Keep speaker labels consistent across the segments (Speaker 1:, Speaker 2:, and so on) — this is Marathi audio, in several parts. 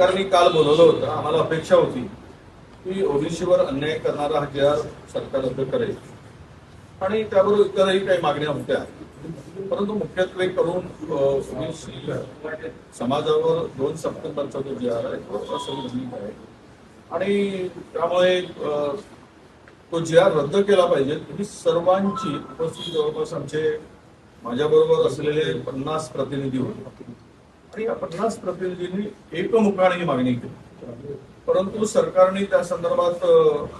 Speaker 1: सरकारने काल बोलवलं होतं आम्हाला अपेक्षा होती की ओबीसीवर अन्याय करणारा हा जी सरकार रद्द करेल. आणि त्याबरोबर इतरही काही मागण्या होत्या. परंतु मुख्यत्वे करून ओबीसी समाजावर दोन सप्टेंबरचा जो जी आहे तो असंविधानिक आहे. आणि त्यामुळे तो जी आर रद्द केला पाहिजे. ही सर्वांची उपस्थिती जवळपास आमचे माझ्याबरोबर असलेले पन्नास प्रतिनिधी होते. आणि या पन्नास प्रतिनिधींनी एकमुखाने ही मागणी केली. परंतु सरकारने त्या संदर्भात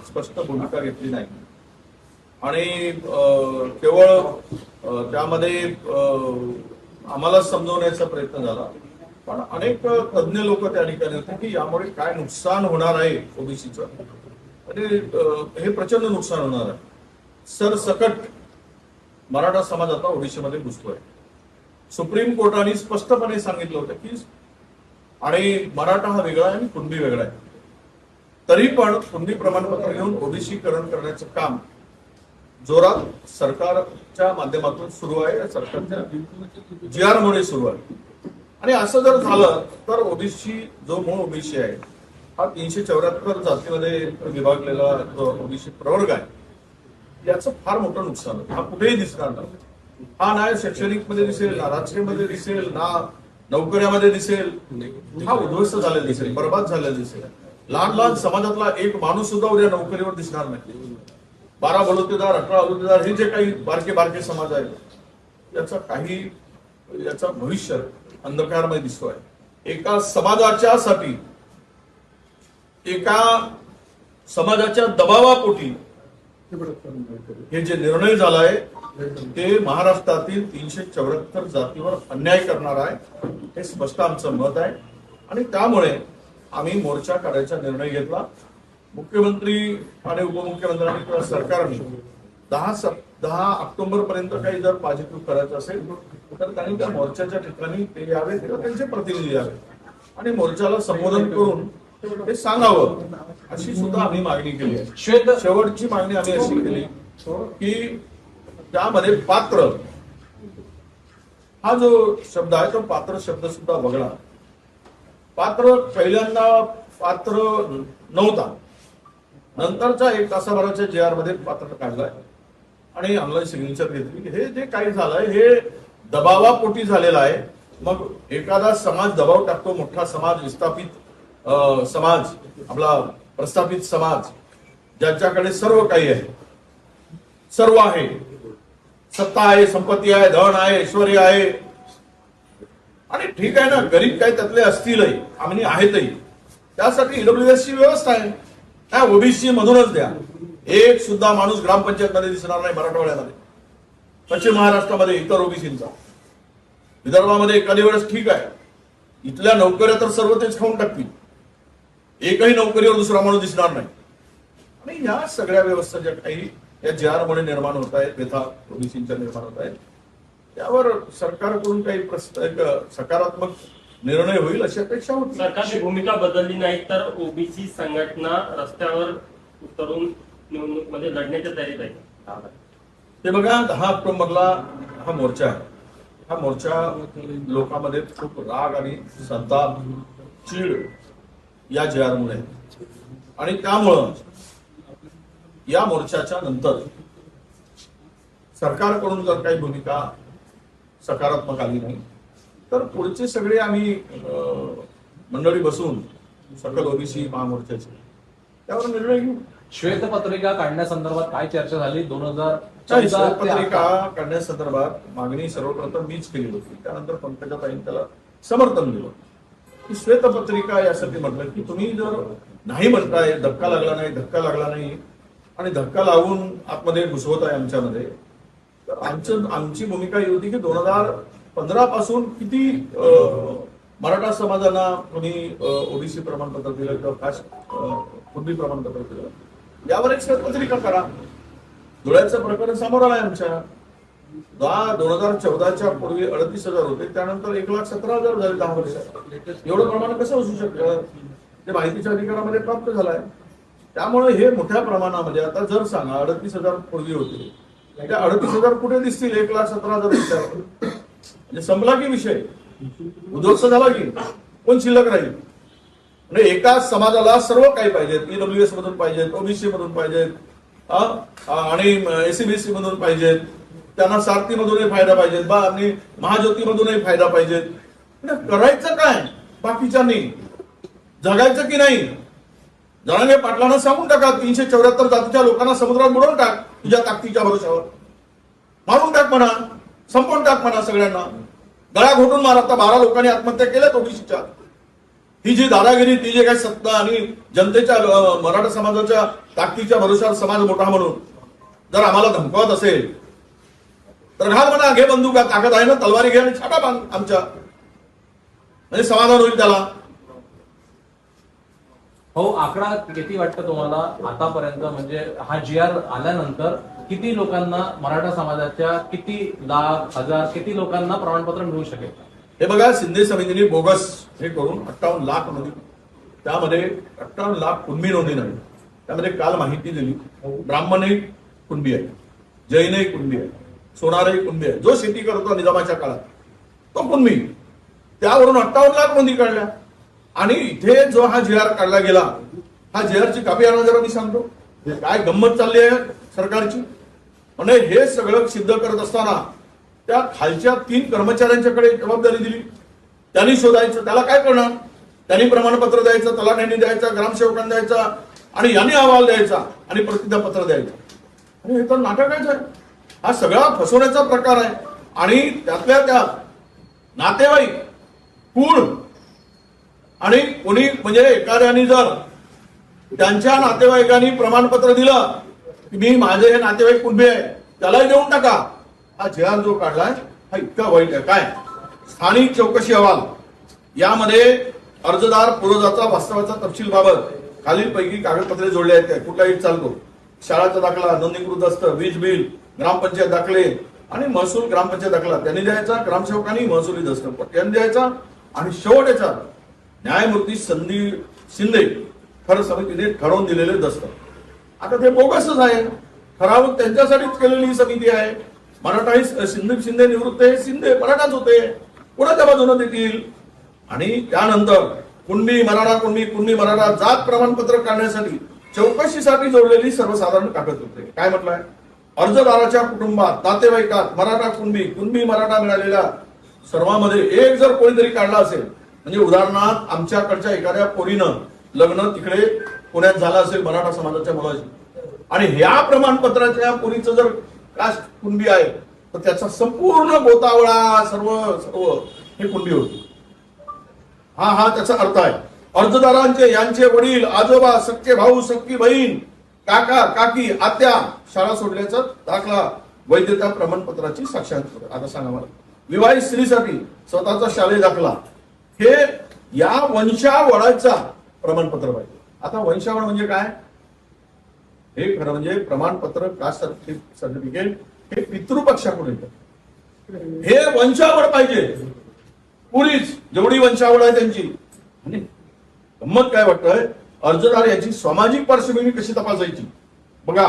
Speaker 1: स्पष्ट भूमिका घेतली नाही. आणि केवळ त्यामध्ये आम्हाला समजवण्याचा प्रयत्न झाला. पण अनेक तज्ज्ञ लोक त्या ठिकाणी होते की यामुळे काय नुकसान होणार आहे ओबीसीचं? आणि हे प्रचंड नुकसान होणार आहे. सरसकट मराठा समाज आता ओबीसीमध्ये घुसतोय. सुप्रीम कोर्टाने स्पष्टपणे सांगितलं होतं की आणि मराठा हा वेगळा आहे आणि कुणबी वेगळा आहे. तरी पण कुणबी प्रमाणपत्र घेऊन ओबीसीकरण करण्याचं काम जोरात सरकारच्या माध्यमातून सुरू आहे या सरकारच्या जी आर मुळे सुरू आहे. आणि असं जर झालं तर ओबीसी जो मूळ ओबीसी आहे हा तीनशे चौऱ्याहत्तर जातीमध्ये विभागलेला जो ओबीसी प्रवर्ग आहे याचं फार मोठं नुकसान होतं. हा कुठेही दिसणार नाही. हा नाही शैक्षणिकमध्ये दिसेल ना राजकीयमध्ये दिसेल ना नोकऱ्यामध्ये दिसेल. हा उद्ध्वस्त झालेला दिसेल बर्बाद झालेला दिसेल. लहान लहान समाजातला एक माणूस सुद्धा उद्या नोकरीवर दिसणार नाही. बारा बलुतेदार अठरा बलुतेदार हे जे काही बारके बारके समाज आहेत याचा काही याचा भविष्य अंधकारमय दिसतोय. एका समाजाच्या साठी एका समाजाच्या दबावापोटी हे जे निर्णय झालाय ते महाराष्ट्रातील तीनशे चौऱ्याहत्तर जातीवर अन्याय करणार आहे हे स्पष्ट आमचं मत आहे. आणि त्यामुळे आम्ही मोर्चा काढायचा निर्णय घेतला. मुख्यमंत्री आणि उपमुख्यमंत्र्यांनी किंवा सरकारने दहा सप दहा ऑक्टोबर पर्यंत काही जर पॉझिटिव्ह करायचं असेल तर त्यांनी त्या मोर्चाच्या ठिकाणी ते यावे किंवा त्यांचे प्रतिनिधी यावे. आणि मोर्चाला संबोधन करून ते सांगावं अशी सुद्धा आम्ही मागणी केली आहे. शेवटची मागणी आम्ही अशी केली की त्यामध्ये पात्र. हा जो शब्द आहे तो पात्र शब्द सुद्धा वगळा पात्र पहिल्यांदा पात्र नव्हता. नंतरच्या एक तासाभराच्या जे आरमध्ये पात्र काढलाय. आणि ऑनलाईन सिग्नेचर घेतली. की हे जे काही झालंय हे दबावापोटी झालेलं आहे. मग एखादा समाज दबाव टाकतो मोठा समाज विस्थापित समाज आपला प्रस्थापित समाज ज्याच्याकडे सर्व काही आहे सर्व आहे. सत्ता आहे संपत्ती आहे धन आहे ऐश्वर आहे. आणि ठीक आहे ना गरीब काही त्यातले असतीलही आम्ही आहेतही. त्यासाठी ईडब्ल्यूएस ची व्यवस्था आहे. काय ओबीसी मधूनच द्या. एक सुद्धा माणूस ग्रामपंचायत मध्ये दिसणार नाही मराठवाड्यामध्ये. पश्चिम महाराष्ट्रामध्ये इतर ओबीसींचा विदर्भामध्ये एखादी वेळेस ठीक आहे. इथल्या नोकऱ्या तर सर्व तेच खाऊन टाकतील. एकही नोकरीवर दुसरा माणूस दिसणार नाही. आणि या सगळ्या व्यवस्था ज्या काही या जे आर मुळे निर्माण होत आहेत व्यथा ओबीसींच्या निर्माण होत आहेत. त्यावर सरकारकडून काही एक सकारात्मक निर्णय होईल अशी अपेक्षा होती.
Speaker 2: सरकारची भूमिका बदलली नाही तर ओबीसी संघटना रस्त्यावर उतरून निवडणूकमध्ये लढण्याच्या तयारीत आहे.
Speaker 1: ते बघा दहा ऑक्टोबरला हा मोर्चा आहे. हा मोर्चा लोकांमध्ये खूप राग आणि संताप चीड या जे आर मुळे आहे. आणि त्यामुळं या मोर्चाच्या नंतर सरकारकडून जर काही भूमिका सकारात्मक आली नाही तर पुढचे सगळे आम्ही मंडळी बसून सकल ओबीसी महामोर्चाचे त्यावर निर्णय घेऊ.
Speaker 3: श्वेतपत्रिका काढण्यासंदर्भात काय चर्चा झाली? दोन हजार
Speaker 1: नाही,
Speaker 3: चौदा ते
Speaker 1: पत्रिका
Speaker 3: आता?
Speaker 1: काढण्यासंदर्भात मागणी सर्वप्रथम मीच केली होती. त्यानंतर पंकजाताईंनी त्याला समर्थन दिलं. की श्वेतपत्रिका यासाठी म्हटलं की तुम्ही जर नाही म्हणताय धक्का लागला नाही धक्का लागला नाही आणि धक्का लावून आतमध्ये घुसवत आहे आमच्यामध्ये. तर आमचं आमची भूमिका ही होती की दोन हजार पंधरा पासून किती मराठा समाजाला तुम्ही ओबीसी प्रमाणपत्र दिलं किंवा कास्ट कुणबी प्रमाणपत्र दिलं यावर एक श्वेतपत्रिका करा. धुळ्याचं प्रकरण समोर आहे आमच्या. दहा दोन हजार चौदाच्या पूर्वी अडतीस हजार होते त्यानंतर एक लाख सतरा हजार झाले दहा वर्षात. एवढं प्रमाण कसं असू शकतं? ते माहितीच्या अधिकारामध्ये प्राप्त झालंय. त्यामुळे हे मोठ्या प्रमाणामध्ये आता जर सांगा अडतीस हजार पूर्वी होते. त्या अडतीस हजार कुठे दिसतील? एक लाख सतरा हजार विचार म्हणजे संपला की विषय? उद्ध्वस्त झाला की? कोण शिल्लक राहील? म्हणजे एकाच समाजाला सर्व काही पाहिजेत. ईडब्ल्यू एस मधून पाहिजेत ओबीसी मधून पाहिजेत आणि एसीबीसी मधून पाहिजेत. त्यांना सारथी मधूनही फायदा पाहिजेत. बा आणि महाज्योती मधूनही फायदा पाहिजेत. म्हणजे करायचं काय? बाकीच्यांनी. जगायचं की नाही? जणांगे पाटलांना सांगून टाका तीनशे चौऱ्याहत्तर जातीच्या लोकांना समुद्रात बुडवून टाक तुझ्या ताकदीच्या भरोशावर मारून टाक म्हणा संपवून टाक म्हणा सगळ्यांना. गळा घोटून मार आता बारा लोकांनी आत्महत्या केल्यात ओबीसीच्या ही जी दादागिरी ती जे काही सत्ता आणि जनतेच्या मराठा समाजाच्या ताकदीच्या भरोशावर समाज मोठा म्हणून जर आम्हाला धमकावत असेल तर घाल म्हणा घे बंदूक ताकद आहे ना तलवारी घे आणि छाटा बांध आमच्या. म्हणजे समाधान होईल त्याला.
Speaker 3: हो आकडा किती वाटतं तुम्हाला आतापर्यंत? म्हणजे हा जी आर आल्यानंतर किती लोकांना मराठा समाजाच्या किती लाख हजार किती लोकांना प्रमाणपत्र मिळू शकेल?
Speaker 1: हे बघा शिंदे समितीने बोगस हे करून अठ्ठावन्न लाख नोंदी त्यामध्ये अठ्ठावन्न लाख कुणबी नोंदी नाही. त्यामध्ये काल माहिती दिली. ब्राह्मणही कुणबी आहे. जैनही कुणबी आहे. सोनारही कुणबी आहे. जो शेती करतो निजामाच्या काळात तो कुणबी. त्यावरून अठ्ठावन्न लाख नोंदी काढल्या. आणि इथे जो हा जे आर काढला गेला हा जी आरची कापी आणा जरा मी सांगतो. हे काय गंमत चालली आहे सरकारची? म्हणजे हे सगळं सिद्ध करत असताना त्या खालच्या तीन कर्मचाऱ्यांच्याकडे जबाबदारी दिली. त्यांनी शोधायचं त्याला काय करणार त्यांनी प्रमाणपत्र द्यायचं तलाठ्यांनी द्यायचं ग्रामसेवकांनी द्यायचा आणि यांनी अहवाल द्यायचा आणि प्रतिज्ञापत्र द्यायचं. आणि हे तर नाटकाचं आहे हा सगळा फसवण्याचा प्रकार आहे. आणि त्यातल्या त्यात नातेवाईक कुण आणि कोणी म्हणजे एखाद्याने जर त्यांच्या नातेवाईकांनी प्रमाणपत्र दिलं की मी माझे हे नातेवाईक कुणबी आहे त्यालाही देऊन टाका. हा जे जो काढलाय हा इतका वाईट आहे. काय? स्थानिक चौकशी अहवाल. यामध्ये अर्जदार पूर्वजाचा वास्तवाचा तपशील बाबत खालीलपैकी कागदपत्रे जोडले आहेत. काय कुठलाही चालतो. शाळाचा दाखला नोंदणीकृत असतं वीज बिल ग्रामपंचायत दाखले आणि महसूल ग्रामपंचायत दाखला. त्यांनी द्यायचा ग्रामसेवकांनी महसुली दस्त त्यांनी द्यायचा आणि शेवट याचा न्यायमूर्ती संदीप शिंदे खरं समितीने ठरवून दिलेले दस्त. आता ते बोगसच आहे. ठराव त्यांच्यासाठीच केलेली ही समिती आहे. मराठा ही संदीप शिंदे निवृत्त हे शिंदे मराठाच होते. कोणाच्या बाजूने देतील. आणि त्यानंतर कुणबी मराठा कुणबी कुणबी मराठा जात प्रमाणपत्र काढण्यासाठी चौकशीसाठी जोडलेली सर्वसाधारण कागदपत्रे काय म्हटलंय? अर्जदाराच्या कुटुंबात नातेवाईकात मराठा कुणबी कुणबी मराठा मिळालेल्या सर्वांमध्ये एक जर कोणीतरी काढला असेल म्हणजे उदाहरणार्थ आमच्याकडच्या एखाद्या पोरीनं लग्न तिकडे पुण्यात झालं असेल मराठा समाजाच्या मुलाशी आणि ह्या प्रमाणपत्राच्या पोरीचं जर कास्ट कुणबी आहे तर त्याचा संपूर्ण गोतावळा सर्व सर्व हे कुणबी होती. हा हा त्याचा अर्थ आहे. अर्जदारांचे यांचे वडील आजोबा सख्खे भाऊ सख्खी बहीण काका काकी आत्या शाळा सोडल्याचा दाखला वैधता प्रमाणपत्राची साक्षात्कार. आता सांगा मला. विवाहित स्त्रीसाठी स्वतःचा शालेय दाखला. हे या वंशावळाचा प्रमाणपत्र पाहिजे. आता वंशावळ म्हणजे काय? हे खरं म्हणजे प्रमाणपत्र कास्ट सर्टिफिकेट हे पितृपक्षाकडून येतं. हे वंशावळ पाहिजे. पुरीच जेवढी वंशावळ आहे त्यांची. आणि गंमत काय वाटतंय? अर्जदार याची सामाजिक पार्श्वभूमी कशी तपासायची? बघा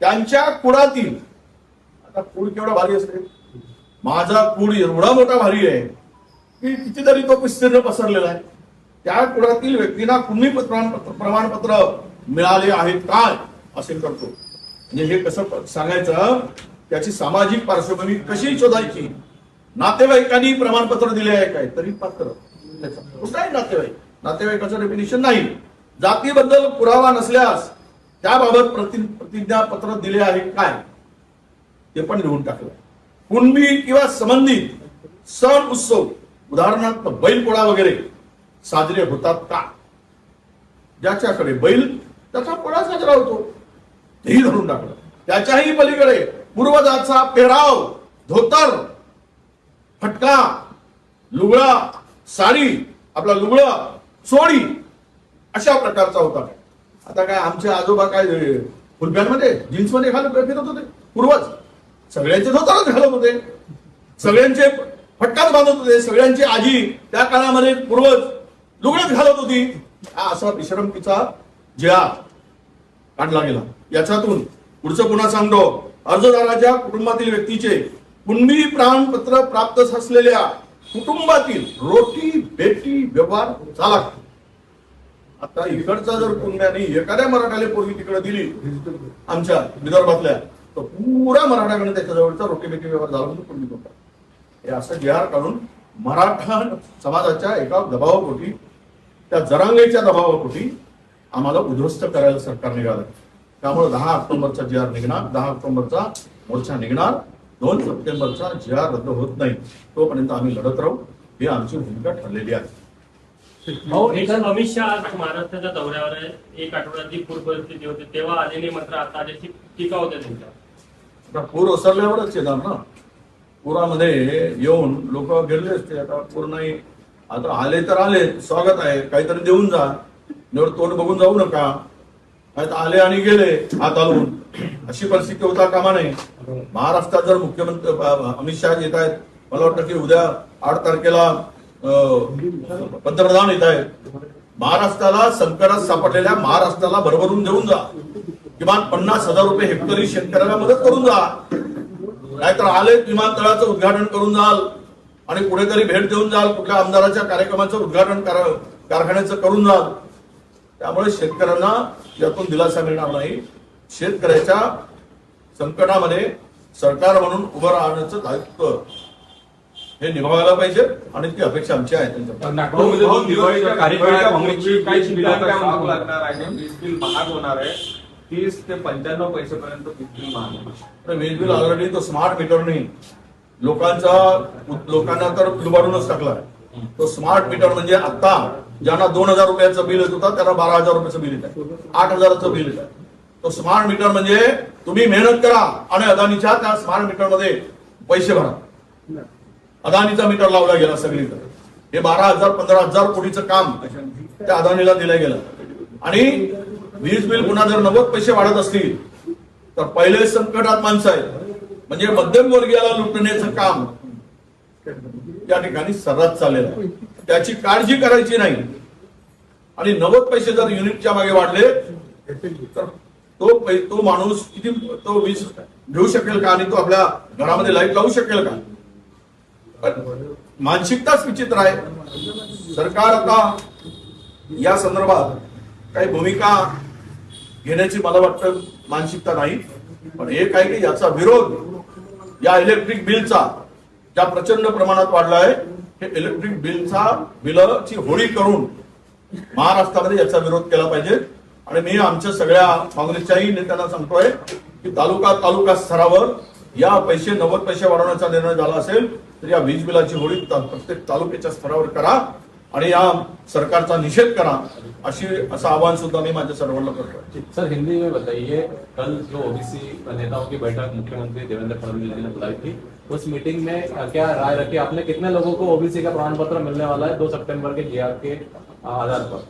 Speaker 1: त्यांच्या कुळातील आता कुळ केवढा भारी असते. माझा कुळ एवढा मोठा भारी आहे. की कितीतरी तो विस्तीर्ण पसरलेला आहे. त्या कुळातील व्यक्तींना कुणी प्रमाणपत्र मिळाले आहेत काय असे करतो. म्हणजे हे कसं सांगायचं? त्याची सामाजिक पार्श्वभूमी कशी शोधायची? नातेवाईकांनी प्रमाणपत्र दिले आहे काय? तरी पात्र. त्याचा. कुठलाही नातेवाईक. नातेवाईकाचं डेफिनेशन नाही. जातीबद्दल पुरावा नसल्यास त्याबाबत प्रति प्रतिज्ञापत्र दिले आहे काय? ते पण लिहून टाकलं. कुणबी किंवा संबंधित सण उत्सव उदाहरणार्थ बैलपोळा वगैरे साजरे होतात का? ज्याच्याकडे बैल त्याचा पोळा साजरा होतो. तेही धरून टाकलं. त्याच्याही पलीकडे पूर्वजाचा पेराव धोतर फटका लुगडा साडी आपला लुगडा चोळी अशा प्रकारचा होता. आता काय आमचे आजोबा काय फुलप्यांमध्ये जीन्समध्ये घालत फिरत होते? पूर्वज. सगळ्यांचे धोतरच घालत होते. सगळ्यांचे फटकाच बांधत होते सगळ्यांची आजी. त्या काळामध्ये पूर्वज लुगडच घालत होती. हा असा विश्रांतीचा जिळा काढला गेला. याच्यातून पुढचं पुन्हा सांगतो. अर्जदाराच्या कुटुंबातील व्यक्तीचे कुणबी प्राणपत्र प्राप्त असलेल्या कुटुंबातील रोटी बेटी व्यवहार झाला आता इकडचा जर कुंड्याने एखाद्या मराठाला पूर्वी तिकडे दिली आमच्या विदर्भातल्या तर पुरा मराठाकडे त्याच्याजवळचा रोटी बेटी व्यवहार झाला म्हणून कुणबी होता हे असं जी आर काढून मराठा समाजाच्या एका दबावापोटी त्या जरांगेच्या दबावापोटी आम्हाला उद्ध्वस्त करायला सरकार निघालं. त्यामुळे दहा ऑक्टोबरचा जी आर निघणार दहा ऑक्टोबरचा मोर्चा निघणार दोन सप्टेंबरचा जी आर रद्द होत नाही तोपर्यंत आम्ही लढत राहू ही आमची भूमिका ठरलेली आहे.
Speaker 2: अमित शहा आज महाराष्ट्राच्या दौऱ्यावर आहे. एक आठवड्याची पूर परिस्थिती होती तेव्हा आले नाही मात्र आता टीका होते त्यांच्या
Speaker 1: पूर ओसरल्यावरच येणार ना. पुरामध्ये येऊन लोक गेले असते. आता पूर नाही आता आले तर आले. स्वागत आहे. काहीतरी देऊन जा. निवड तोंड बघून जाऊ नका. काय तर आले आणि गेले हात हलवून. अशी परिस्थिती होता कामा नये. महाराष्ट्रात जर मुख्यमंत्री अमित शहा येत आहेत मला वाटतं की उद्या आठ तारखेला पंतप्रधान येत आहेत. महाराष्ट्राला संकटात सापडलेल्या महाराष्ट्राला भरभरून देऊन जा. किमान पन्नास हजार रुपये हेक्टरी शेतकऱ्याला मदत करून जा. नाहीतर आले विमानतळाचं उद्घाटन करून जाल आणि कुठेतरी भेट देऊन जाल कुठल्या आमदाराच्या कार्यक्रमाचं उद्घाटन करा- कारखान्याचं करून जाल. त्यामुळे शेतकऱ्यांना यातून दिलासा मिळणार नाही. शेतकऱ्याच्या संकटामध्ये सरकार म्हणून उभं राहण्याचं दायित्व हे निभावायला पाहिजे आणि ती अपेक्षा आमची आहे त्यांच्याकडून.
Speaker 4: तीस ते पंच्याण्णव पैसेपर्यंत पर्यंत महाग
Speaker 1: वीज बिल ऑलरेडी तो स्मार्ट मीटरने लोकांचा लोकांना तर दुबारूनच टाकला. तो स्मार्ट मीटर म्हणजे आता ज्यांना दोन हजार रुपयाचं बिल येत होतं त्यांना बारा हजार रुपयाचं बिल येत आहे. आठ हजाराचं बिल येत आहे. तो स्मार्ट मीटर म्हणजे तुम्ही मेहनत करा आणि अदानीच्या त्या स्मार्ट मीटरमध्ये पैसे भरा. अदानीचा मीटर लावला गेला सगळीकडे. हे बारा हजार पंधरा हजार कोटीचं काम त्या अदानीला दिलं गेलं. आणि वीज बिल पुन्हा जर नव्वद पैसे वाढत असतील तर पहिले संकटात माणसं आहेत. म्हणजे मध्यम वर्गीयाला लुटण्याचं काम या ठिकाणी सर्रास चाललेलं आहे. त्याची काळजी करायची नाही. आणि नव्वद पैसे जर युनिटच्या मागे वाढले तर तो तो माणूस किती तो वीज घेऊ शकेल का? आणि तो आपल्या घरामध्ये लाइट लावू शकेल का? मानसिकताच विचित्र आहे. सरकार आता या संदर्भात काही भूमिका घेण्याची मला वाटतं मानसिकता नाही. पण एक आहे की याचा विरोध या इलेक्ट्रिक बिलचा ज्या प्रचंड प्रमाणात वाढला आहे हे इलेक्ट्रिक बिलचा बिलची होळी करून महाराष्ट्रामध्ये याचा विरोध केला पाहिजे. आणि मी आमच्या सगळ्या काँग्रेसच्याही नेत्यांना सांगतोय की तालुका तालुका स्तरावर या पैसे नव्वद पैसे वाढवण्याचा निर्णय झाला असेल तर या वीज बिलाची होळी प्रत्येक तालुक्याच्या स्तरावर करा. आणि या सरकारचा निषेध करा अशी असं आवाहन सुद्धा मी माझ्या सर्वांना करतोय.
Speaker 3: सर हिंदी में बताइए कल जो ओबीसी नेताओं की बैठक मुख्यमंत्री देवेंद्र फडणवीस जी ने बुलाई थी उस मीटिंग में क्या राय रखी? आपने कितने लोगों को ओबीसी का प्रमाण पत्र मिलने वाला है दो सितंबर के जीआर के आधार पर?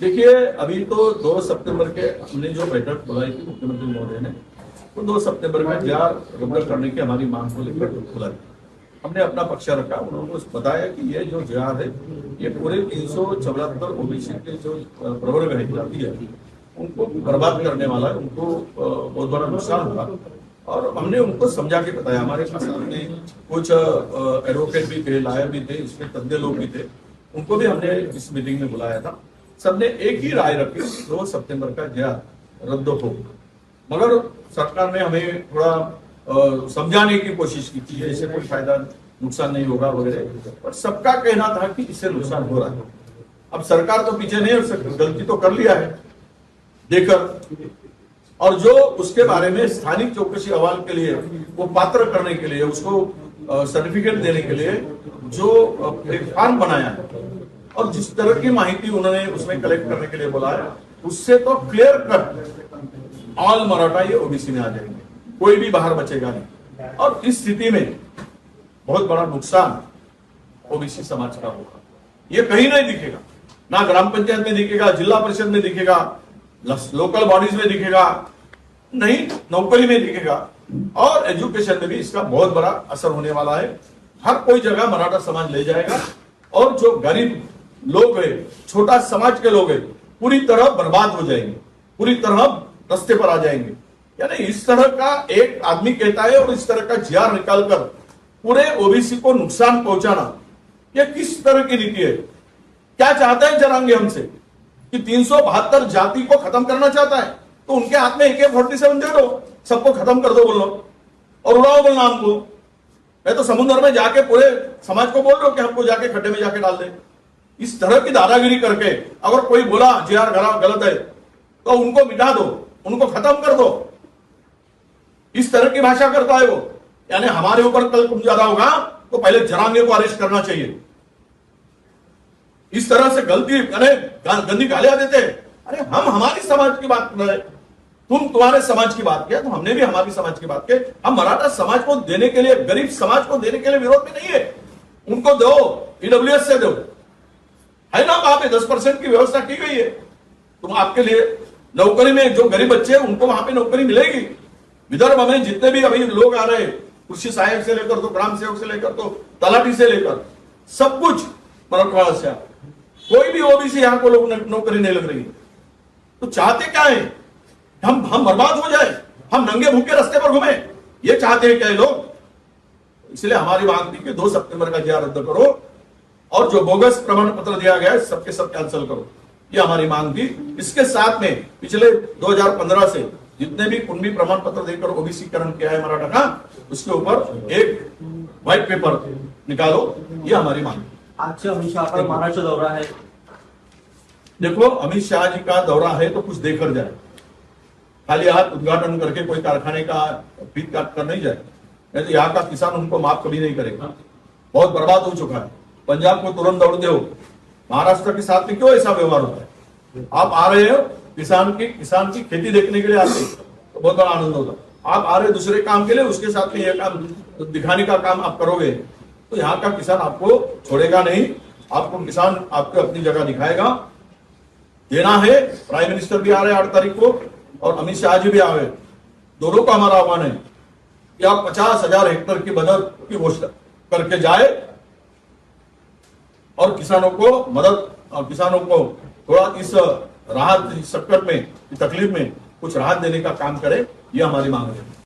Speaker 1: देखिए अभी तो दो सितंबर के हमने जो बैठक बुलाई थी मुख्यमंत्री महोदय ने तो दो सितंबर में जार रद्द करने की हमारी मांग को लेकर बुलाई हमने अपना पक्ष रखा, उन्होंने बताया कि ये जो जार है, ये पूरे तीन सौ चौहत्तर ओबीसी के जो प्रवर्ग है, जाति है, उनको बर्बाद करने वाला है उनको बहुत बड़ा नुकसान होगा और हमने उनको समझा के बताया। हमारे में कुछ एडवोकेट भी थे लायर भी थे, इसमें तज्ञ लोग भी थे। उनको भी हमने इस मीटिंग में बुलाया था। सबने एक ही राय रखी, दो सितंबर का जया रद्द हो। मगर सरकार ने हमें थोड़ा समझाने की कोशिश की थी इससे कोई फ़ायदा नुकसान नहीं होगा वगैरह। पर सबका कहना था कि इससे नुकसान हो रहा है। अब सरकार तो पीछे नहीं हो सकती, गलती तो कर लिया है। देकर और जो उसके बारे में स्थानिक चौकसी अहवाल के लिए, वो पात्र करने के लिए, उसको सर्टिफिकेट देने के लिए जो एक फॉर्म बनाया है, और जिस तरह की माहिती उन्होंने उसमें कलेक्ट करने के लिए बोला है, उससे तो क्लियर कट ऑल मराठा ये ओबीसी में आ जाएँगे। कोई भी बाहर बचेगा नहीं। और इस स्थिति में बहुत बड़ा नुकसान ओबीसी समाज का होगा। ये कहीं नहीं दिखेगा। ना ग्राम पंचायत में दिखेगा जिला परिषद में दिखेगा लोकल बॉडीज में दिखेगा नहीं नौकरी में दिखेगा। और एजुकेशन में भी इसका बहुत बड़ा असर होने वाला है। हर कोई जगह मराठा समाज ले जाएगा। और जो गरीब लोग है छोटा समाज के लोग है पूरी तरह बर्बाद हो जाएँगे। पूरी तरह रस्ते पर आ जाएँगे। यानी इस तरह का एक आदमी कहता है और इस तरह का जियार निकालकर पूरे ओबीसी को नुकसान पहुंचाना यह किस तरह की नीति है? क्या चाहते हैं जरांगे हमसे कि तीन सौ बहत्तर जाति को खत्म करना चाहता है? तो उनके हाथ में ए फोर्टी सेवन दे दो सबको खत्म कर दो बोलो और उड़ाओ बोलना हमको। मैं तो समुद्र में जाके पूरे समाज को बोल रहे हो कि हमको जाके खड्डे में जाके डाल दे। इस तरह की दादागिरी करके अगर कोई बोला जे आर गलत है तो उनको मिटा दो, उनको खत्म कर दो। इस तरह की भाषा करता है वो। यानी हमारे ऊपर कल कुछ ज़्यादा होगा तो पहले जरांगे को अरेस्ट करना चाहिए। इस तरह से गलती अरे गंदी गालियाँ देते अरे, हम हमारी समाज की बात कर रहे तुम तुम्हारे समाज की बात किया तो हमने भी हमारी समाज की बात की। हम मराठा समाज को देने के लिए, गरीब समाज को देने के लिए विरोध में नहीं है। उनको दो ईडब्ल्यूएस से दो। है ना वहाँ पे दस परसेंट की व्यवस्था की गई है। तुम आपके लिए नौकरी में जो गरीब बच्चे हैं, उनको वहाँ पे नौकरी मिलेगी। विदर्भ में जितने भी अभी लोग आ रहे कृषि सहायक से लेकर तो ग्राम सेवक से लेकर तो तलाटी से लेकर, सब कुछ मराठवाड़ा से कोई भी ओबीसी यहाँ को लोग नौकरी नहीं लग रही तो चाहते क्या है? हम हम बर्बाद हो जाए, हम नंगे भूखे रास्ते पर घूमे। ये चाहते हैं क्या लोग? इसलिए हमारी मांग थी कि दो सितंबर का जिया रद्द करो और जो बोगस प्रमाण पत्र दिया गया है, सबके सब कैंसिल करो। ये हमारी मांग थी। इसके साथ में पिछले 2015 से जितने भी कुंडी प्रमाण पत्र देकर ओबीसी करण किया है मराठा का उसके ऊपर एक व्हाइट पेपर निकालो ये हमारी मांग
Speaker 5: आज से अमित शाह का महाराष्ट्र दौरा है।
Speaker 1: देखो अमित शाह जी का दौरा है तो कुछ देकर जाए। खाली हाथ उद्घाटन करके कोई कारखाने का फीत काट कर नहीं जाए। नहीं तो यहाँ का किसान उनको माफ़ कभी नहीं करेगा। बहुत बर्बाद हो चुका है। पंजाब को तुरंत दौड़ दो। महाराष्ट्र के साथ में क्यों ऐसा व्यवहार होता है? आप आ रहे हो किसान की किसान की खेती देखने के लिए आते हैं, तो बहुत बड़ा आनंद होता आप आ रहे दूसरे काम के लिए उसके साथ में ये काम दिखाने का काम आप करोगे। तो यहाँ का किसान आपको छोड़ेगा नहीं। आपको किसान आपको अपनी जगह दिखाएगा। देना है। प्राइम मिनिस्टर भी आ रहे हैं आठ तारीख को और अमित शाह जी भी आ रहे दोनों का हमारा आह्वान है कि आप पचास हज़ार हेक्टेयर की मदद की घोषणा करके जाए और किसानों को मदद और किसानों को थोड़ा इस राहत इस संकट में तकलीफ में कुछ राहत देने का काम करे ये हमारी मांग है।